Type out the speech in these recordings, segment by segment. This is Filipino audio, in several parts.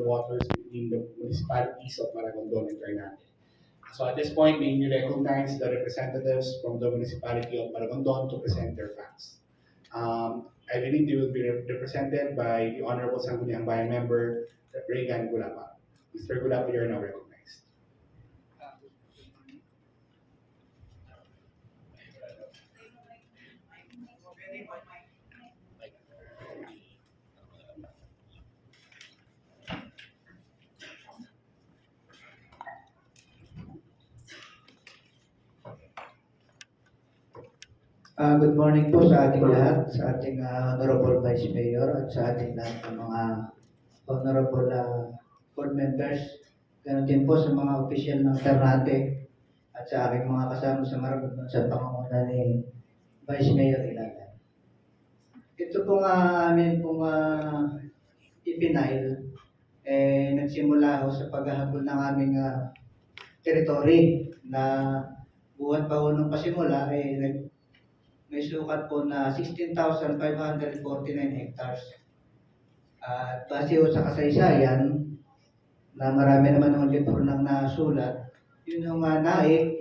waters between the municipalities of Maragondon and Ternate. So at this point, may you recognize the representatives from the municipality of Maragondon to present their facts. Um, I believe they will be represented by the Honorable Sangguniang Bayan member, Reagan Gulapa. Mr. Gulapa, you are now recognized. Ah, good morning po sa ating lahat, sa ating ah, Honorable Vice Mayor at sa ating lahat ng mga Honorable ah, Board Members. Ganun din po sa mga opisyal ng Ternate at sa aking mga kasama sa Maragondon sa pangunguna ni Vice Mayor Ilagan. Ito pong ah, amin pong uh, ipinail, eh, nagsimula ako sa paghahabol ng aming ah, teritoryo na buwan pa ho nung pasimula, eh, may sukat po na 16,549 hectares. At base sa kasaysayan, na marami naman ng libro ng nasulat, yun yung uh, Naik,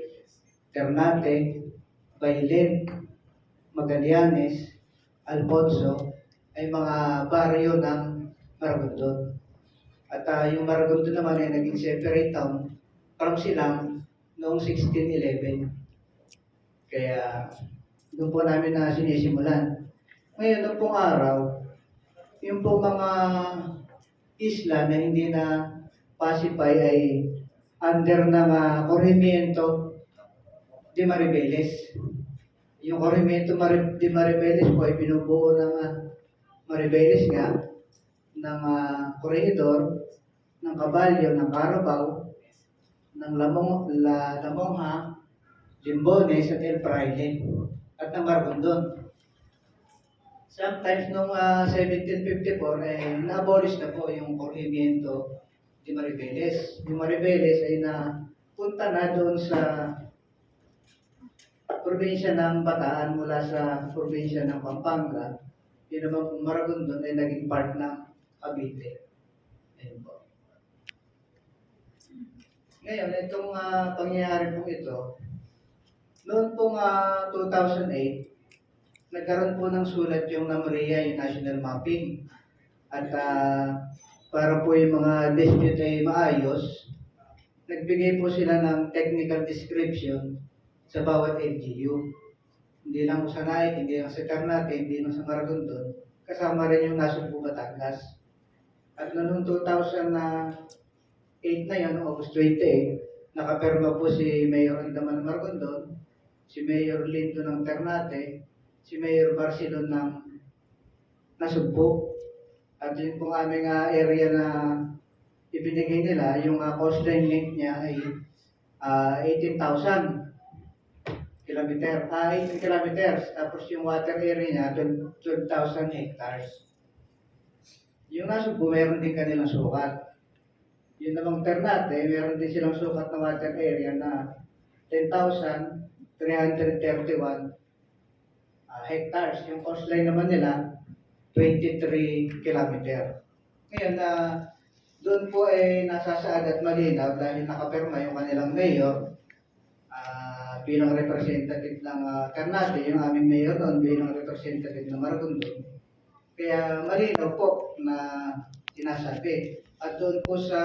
Ternate, Bailin, Magallanes, Alfonso, ay mga baryo ng Maragondon. At ah, yung Maragondon naman ay naging separate town from silang noong 1611. Kaya doon po namin na sinisimulan. Ngayon, noong pong araw, yung po mga isla na hindi na pacify ay under ng uh, Corregimiento de Maribeles. Yung Corregimiento Mari- de Maribeles po ay binubuo ng uh, Maribeles nga, ng uh, Corregidor, ng Caballo, ng Carabao, ng Lamong, La, Lamongha, Limbones at El Fraile at ng Margondon. Sometimes noong ah, 1754, eh, na-abolish na po yung Corregimiento de Maribeles. Yung Maribeles ay napunta na doon sa probinsya ng Bataan mula sa probinsya ng Pampanga. Yun naman kung Maragondon ay naging part ng Cavite. Ayun po. Ngayon, itong ah, pangyayari po ito, noon pong ah, 2008, nagkaroon po ng sulat yung NAMRIA, yung National Mapping. At ah, para po yung mga dispute ay maayos, nagbigay po sila ng technical description sa bawat LGU. Hindi lang sa Naik, hindi lang sa Ternate, hindi lang sa Maragondon, kasama rin yung nasa Batangas. At noong 2008 na yun, August 28, nakapirma po si Mayor Andaman Margondon, si Mayor Lindo ng Ternate, si Mayor Barcelon ng Nasugbo. At yun pong aming ah, area na ibinigay nila, yung uh, coastline length niya ay ah, 18,000 kilometer, ah 18 kilometers. Tapos yung water area niya, 12 12,000 hectares. Yung Nasugbo, meron din kanilang sukat. Yung namang Ternate, meron din silang sukat na water area na 10,331 ah, hectares. Yung coastline naman nila, 23 kilometer. Ngayon, na doon po ay nasasaad at malinaw dahil nakapirma yung kanilang mayor ah, bilang representative ng uh, Ternate, yung aming mayor noon bilang representative ng Maragondon. Kaya malinaw po na sinasabi. At doon po sa